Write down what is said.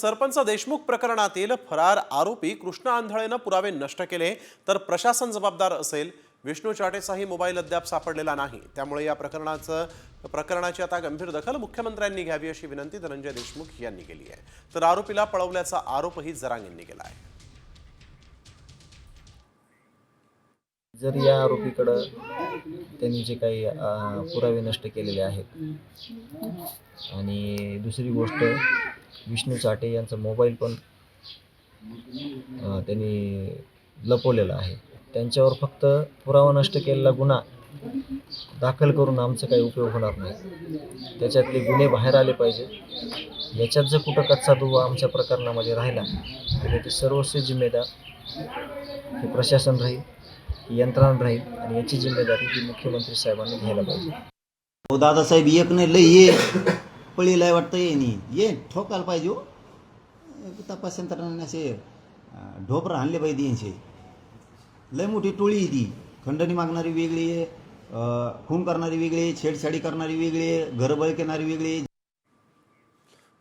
सरपंच देशमुख प्रकरणातील फरार आरोपी कृष्ण आंधळेनं पुरावे नष्ट केले तर प्रशासन जबाबदार असेल. विष्णू चाटेचाही मोबाईल अद्याप सापडलेला नाही. त्यामुळे या प्रकरणाचं प्रकरणाची आता गंभीर दखल मुख्यमंत्र्यांनी घ्यावी अशी विनंती धनंजय देशमुख यांनी केली आहे. तर आरोपीला पळवल्याचा आरोपही जरांग यांनी केला आहे. जर या आरोपीकडं त्यांनी जे काही पुरावे नष्ट केलेले आहेत. आणि दुसरी गोष्ट विष्णू चाटे यांचा मोबाईल पण त्यांनी लपवलेला आहे. त्यांच्यावर फक्त पुरावा नष्ट केलेला गुन्हा दाखल करून आमचा काही उपयोग होणार नाही. त्याच्यातले गुन्हे बाहेर आले पाहिजे. याच्यात जर कुठं कच्चा दुवा आमच्या प्रकरणामध्ये राहिला तर त्याची सर्वस्व जिम्मेदार हे प्रशासन राहील यंत्रणा राहील आणि याची जिम्मेदारी ही मुख्यमंत्री साहेबांनी घ्यायला पाहिजे. हो, दादासाहेब एक नाही लय पळील आहे वाटतं ये ये ठोकायला पाहिजे हो. तपास यंत्रणाने असे ढोपर आणले पाहिजे यांचे. लय मोठी टोळी आहे ती. खंडणी मागणारी वेगळी आहे खून करणारी वेगळी छेडछाडी करणारी वेगळी आहे घरबळ केणारी वेगळी